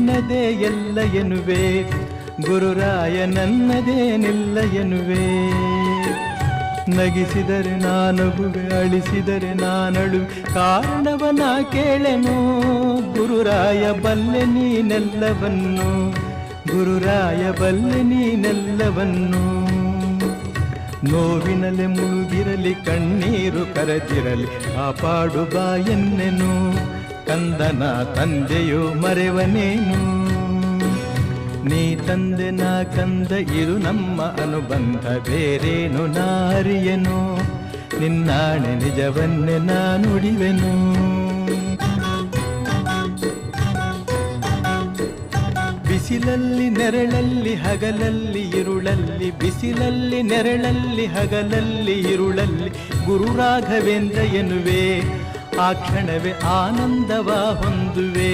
ನಿನ್ನದೇ ಎಲ್ಲ ಎನ್ನುವೆ. ಗುರುರಾಯ ನನ್ನದೇನಿಲ್ಲ ಎನ್ನುವೆ. ನಗಿಸಿದರೆ ನಾನಗುವೆ ಅಳಿಸಿದರೆ ನಾನಳು. ಕಾರಣವನ ಕೇಳೆನು. ಗುರುರಾಯ ಬಲ್ಲೆ ನೀನೆಲ್ಲವನ್ನು. ಗುರುರಾಯ ಬಲ್ಲೆ ನೀನೆಲ್ಲವನ್ನು. ನೋವಿನಲೆ ಮುಳುಗಿರಲಿ, ಕಣ್ಣೀರು ಕರೆದಿರಲಿ ಕಾಪಾಡು ಬಾ ಕಂದನ ತಂದೆಯು ಮರೆವನೇನು? ನೀ ತಂದೆ ನಾ ಕಂದ ಇರು ನಮ್ಮ ಅನುಬಂಧ ಬೇರೇನು ನಾರಿಯನು? ನಿನ್ನಾಣೆ ನಿಜವನ್ನೇ ನಾ ನುಡಿವೆನು? ಬಿಸಿಲಲ್ಲಿ ನೆರಳಲ್ಲಿ ಹಗಲಲ್ಲಿ ಇರುಳಲ್ಲಿ, ಬಿಸಿಲಲ್ಲಿ ನೆರಳಲ್ಲಿ ಹಗಲಲ್ಲಿ ಇರುಳಲ್ಲಿ ಗುರು ರಾಘವೇಂದ್ರ ಎನ್ನುವೆ. ಆ ಕ್ಷಣವೇ ಆನಂದವ ಹೊಂದುವೆ